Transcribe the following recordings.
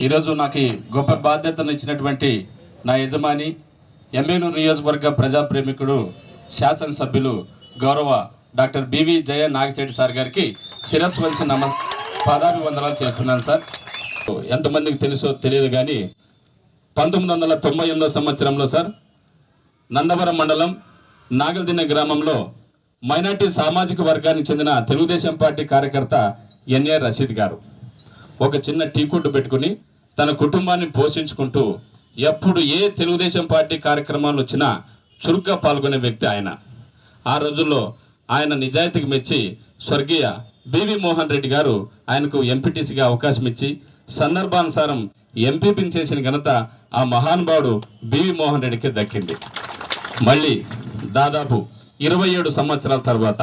ఈరోజు నాకు గొప్ప బాధ్యతను ఇచ్చినటువంటి నా యజమాని ఎమ్మెనూరు నియోజకవర్గ ప్రజాప్రేమికుడు శాసనసభ్యులు గౌరవ doctor BV Jaya Nagashetti sir గారికి శిరస్సు వంచి నమ పాదాభివందనాలు చేస్తున్నాను సార్. ఎంతమందికి తెలుసో తెలియదు కానీ పంతొమ్మిది వందల తొంభై ఎనిమిదో సంవత్సరంలో సార్ నందవరం మండలం నాగల్దిన్న గ్రామంలో మైనార్టీ సామాజిక వర్గానికి చెందిన తెలుగుదేశం పార్టీ కార్యకర్త ఎన్ఏ రషీద్ గారు. ఒక చిన్న టీ కొట్టు పెట్టుకుని తన కుటుంబాన్ని పోషించుకుంటూ ఎప్పుడు ఏ తెలుగుదేశం పార్టీ కార్యక్రమాలు వచ్చినా చురుగ్గా పాల్గొనే వ్యక్తి ఆయన. ఆ రోజుల్లో ఆయన నిజాయితీకి మెచ్చి స్వర్గీయ బివి మోహన్ రెడ్డి గారు ఆయనకు ఎంపీటీసీగా అవకాశం ఇచ్చి సందర్భానుసారం ఎంపీపీని చేసిన ఘనత ఆ మహానుభావుడు బివి మోహన్ రెడ్డికి దక్కింది. మళ్ళీ దాదాపు ఇరవై ఏడు సంవత్సరాల తర్వాత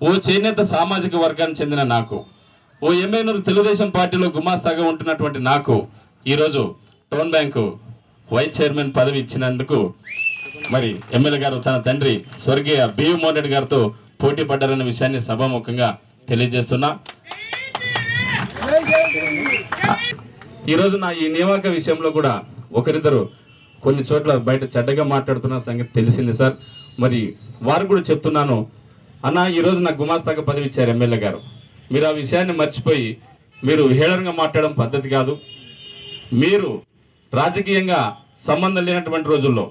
ఓ చేనేత సామాజిక వర్గానికి చెందిన నాకు ఓ ఎమ్మెల్యేలు తెలుగుదేశం పార్టీలో గుమాస్తాగా ఉంటున్నటువంటి నాకు ఈరోజు టౌన్ బ్యాంకు వైస్ చైర్మన్ పదవి ఇచ్చినందుకు మరి ఎమ్మెల్యే గారు తన తండ్రి స్వర్గీయ బియ్యం మోహన్ రెడ్డి గారితో పోటీ పడ్డారన్న విషయాన్ని సభాముఖంగా తెలియజేస్తున్నా. ఈరోజు నా ఈ నియామక విషయంలో కూడా ఒకరిద్దరు కొన్ని చోట్ల బయట చెడ్డగా మాట్లాడుతున్న సంగతి తెలిసింది సార్. మరి వారు కూడా చెప్తున్నాను. అన్న ఈరోజు నాకు గుమాస్తాగా పదవి ఇచ్చారు ఎమ్మెల్యే గారు. మీరు ఆ విషయాన్ని మర్చిపోయి మీరు హేళనగా మాట్లాడడం పద్ధతి కాదు. మీరు రాజకీయంగా సంబంధం లేనటువంటి రోజుల్లో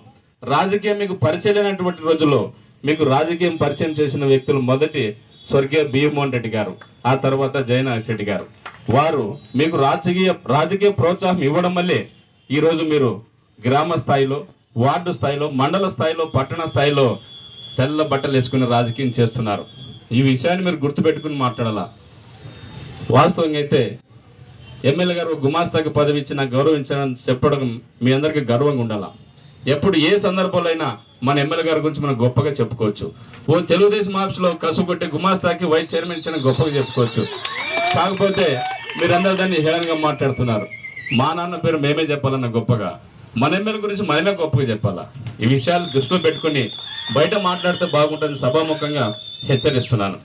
రాజకీయం మీకు పరిచయం లేనటువంటి రోజుల్లో మీకు రాజకీయం పరిచయం చేసిన వ్యక్తులు మొదటి స్వర్గీయ భీమోహన్ రెడ్డి గారు ఆ తర్వాత జయనాథ్ రెడ్డి గారు. వారు మీకు రాజకీయ రాజకీయ ప్రోత్సాహం ఇవ్వడం వల్లే ఈరోజు మీరు గ్రామ స్థాయిలో వార్డు స్థాయిలో మండల స్థాయిలో పట్టణ స్థాయిలో తెల్ల బట్టలు వేసుకుని రాజకీయం చేస్తున్నారు. ఈ విషయాన్ని మీరు గుర్తుపెట్టుకుని మాట్లాడాలా? వాస్తవంగా అయితే ఎమ్మెల్యే గారు గుమాస్తాకి పదవి ఇచ్చి నాకు గౌరవించాలని చెప్పడం మీ అందరికీ గర్వంగా ఉండాలా? ఎప్పుడు ఏ సందర్భంలో అయినా మన ఎమ్మెల్యే గారి గురించి మనం గొప్పగా చెప్పుకోవచ్చు. ఓ తెలుగుదేశం ఆఫీస్లో కసుగొట్టి గుమాస్తాకి వైస్ చైర్మన్ ఇచ్చిన గొప్పగా చెప్పుకోవచ్చు. కాకపోతే మీరందరూ దాన్ని హేళనగా మాట్లాడుతున్నారు. మా నాన్న పేరు మేమే చెప్పాలన్న గొప్పగా. మన ఎమ్మెల్యే గురించి మనమే గొప్పగా చెప్పాలా? ఈ విషయాలు దృష్టిలో పెట్టుకుని బయట మాట్లాడితే బాగుంటుంది సభాముఖంగా హెచ్చరిస్తున్నాను.